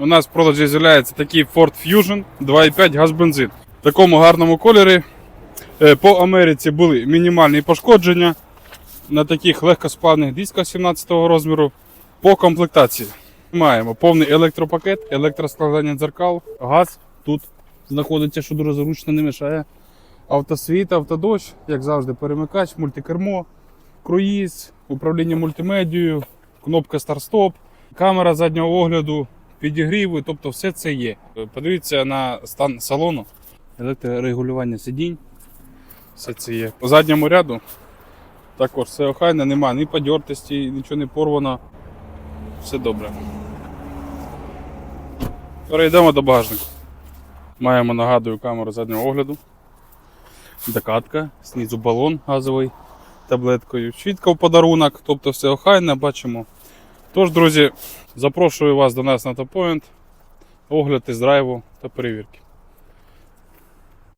у нас в продажі з'являється такий Ford Fusion 2.5 газ-бензин. В такому гарному кольорі. Е, По Америці були мінімальні пошкодження на таких легкосплавних дисках 17 розміру. По комплектації маємо повний електропакет, електроскладання дзеркал, газ тут знаходиться, що дуже зручно не мішає. Автосвіт, автодощ, як завжди, перемикач, мультикермо, круїз, управління мультимедією, кнопка старт-стоп, камера заднього огляду, підігріви, тобто все це є. Подивіться на стан салону, електрорегулювання сидінь. Все це є. По задньому ряду також все охайне, немає ні подертості, нічого не порвано. Все добре. Перейдемо до багажника. Маємо, нагадую, камеру заднього огляду. Докатка, знизу балон газовий таблеткою. Щітка в подарунок, тобто все охайне, бачимо. Тож, друзі, запрошую вас до нас на топоінт, огляд із драйву та перевірки.